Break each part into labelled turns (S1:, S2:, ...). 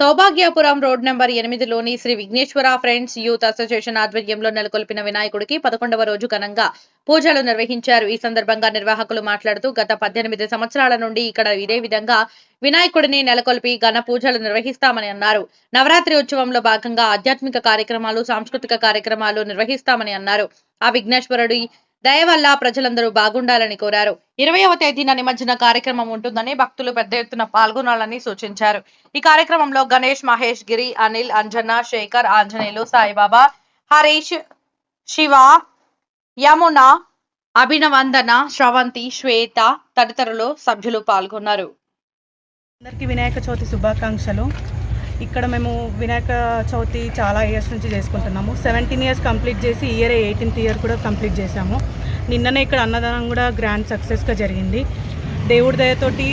S1: సౌభాగ్యపురం road number ఎనిమిదిలోని Sri Vighneshwara friends youth association ఆధ్వర్యంలో నెలకొల్పిన వినాయకుడికి పదకొండవ రోజు ఘనంగా పూజలు నిర్వహించారు. ఈ సందర్భంగా నిర్వాహకులు మాట్లాడుతూ గత పద్దెనిమిది సంవత్సరాల నుండి ఇక్కడ ఇదే విధంగా వినాయకుడిని నెలకొల్పి ఘన పూజలు నిర్వహిస్తామని అన్నారు. నవరాత్రి ఉత్సవంలో భాగంగా ఆధ్యాత్మిక కార్యక్రమాలు సాంస్కృతిక కార్యక్రమాలు నిర్వహిస్తామని అన్నారు. ఆ విఘ్నేశ్వరుడి దయ వల్ల ప్రజలందరూ బాగుండాలని కోరారు. ఇరవైవ తేదీన నిమజ్జన కార్యక్రమం ఉంటుందని భక్తులు పెద్ద ఎత్తున పాల్గొనాలని సూచించారు. ఈ కార్యక్రమంలో గణేష్ మహేష్ గిరి అనిల్ అంజన శేఖర్ ఆంజనేయులు సాయిబాబా హరీష్ శివ యమున అభినవందన శ్రవంతి శ్వేత తదితరులు సభ్యులు పాల్గొన్నారు.
S2: అందరికీ వినాయక చవితి శుభాకాంక్షలు. ఇక్కడ మేము వినాయక చవితి చాలా ఇయర్స్ నుంచి చేసుకుంటున్నాము. సెవెంటీన్ ఇయర్స్ కంప్లీట్ చేసి ఇయర్ ఎయిటీన్త్ ఇయర్ కూడా కంప్లీట్ చేశాము. నిన్ననే ఇక్కడ అన్నదానం కూడా గ్రాండ్ సక్సెస్గా జరిగింది. దేవుడి దయతోటి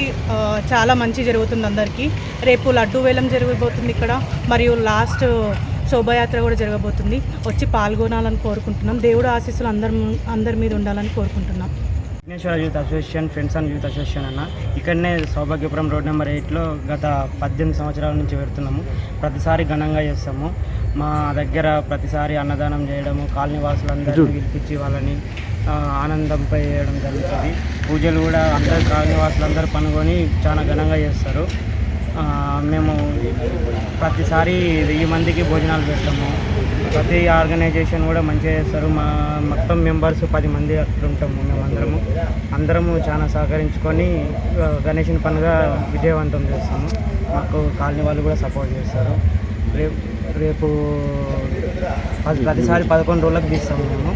S2: చాలా మంచి జరుగుతుంది అందరికీ. రేపు లడ్డు వేలం జరగబోతుంది ఇక్కడ. మరియు లాస్ట్ శోభయాత్ర కూడా జరగబోతుంది. వచ్చి పాల్గొనాలని కోరుకుంటున్నాం. దేవుడు ఆశీస్సులు అందరి అందరి మీద ఉండాలని కోరుకుంటున్నాం.
S3: Vighneshwara youth association friends and youth association అన్న. ఇక్కడనే సౌభాగ్యపురం రోడ్ నెంబర్ ఎయిట్లో గత పద్దెనిమిది సంవత్సరాల నుంచి పెడుతున్నాము ప్రతిసారి ఘనంగా చేస్తాము. మా దగ్గర ప్రతిసారి అన్నదానం చేయడము కాలనీ వాసులందరినీ పిలిపించి వాళ్ళని ఆ, ఆనందంపై చేయడం జరుగుతుంది. పూజలు కూడా అందరు కాలనీ వాసులందరూ పనుకొని చాలా ఘనంగా చేస్తారు. మేము ప్రతిసారి వెయ్యి మందికి భోజనాలు పెడతాము. ప్రతి ఆర్గనైజేషన్ కూడా మంచిగా చేస్తారు. మా మొత్తం మెంబర్స్ పది మంది అట్లా ఉంటాము మేమందరము అందరము చాలా సహకరించుకొని గణేషుని పండుగ విజయవంతం చేస్తాము. మాకు కాలనీ వాళ్ళు కూడా సపోర్ట్ చేస్తారు. రేపు రేపు పది ప్రతిసారి పదకొండు రోజులకు తీస్తాము మేము.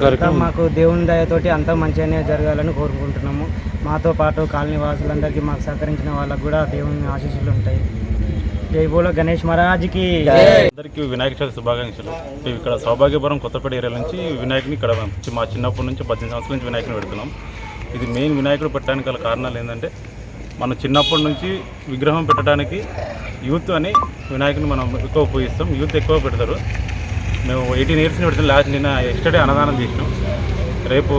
S3: ఇంకా మాకు దేవుని దయతోటి అంతా మంచిగానే జరగాలని కోరుకుంటున్నాము. మాతో పాటు కాలనీ వాసులందరికీ మాకు సహకరించిన వాళ్ళకు కూడా దేవుని ఆశీస్సులు ఉంటాయి. జై బోలో గణేష్ మహారాజ్కి.
S4: అందరికీ వినాయక చవితి శుభాకాంక్షలు. మేము ఇక్కడ సౌభాగ్యపురం కొత్తపేట ఏరియా నుంచి వినాయకుని ఇక్కడ మా చిన్నప్పటి నుంచి పద్దెనిమిది సంవత్సరాల నుంచి వినాయకుని పెడుతున్నాం. ఇది మెయిన్ వినాయకుడు పెట్టడానికి గల కారణాలు ఏంటంటే మనం చిన్నప్పటి నుంచి విగ్రహం పెట్టడానికి యూత్ అని వినాయకుని మనం ఎక్కువ ఉపయోగిస్తాం. యూత్ ఎక్కువ పెడతారు. మేము ఎయిటీన్ ఇయర్స్ పెడుతున్నాం. లాస్ట్ నిన్న ఎస్టర్డే అన్నదానం చేసినాం. రేపు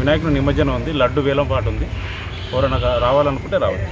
S4: వినాయకుని నిమజ్జనం ఉంది. లడ్డు వేలం పాటు ఉంది. ఎవరైనా రావాలనుకుంటే రావచ్చు.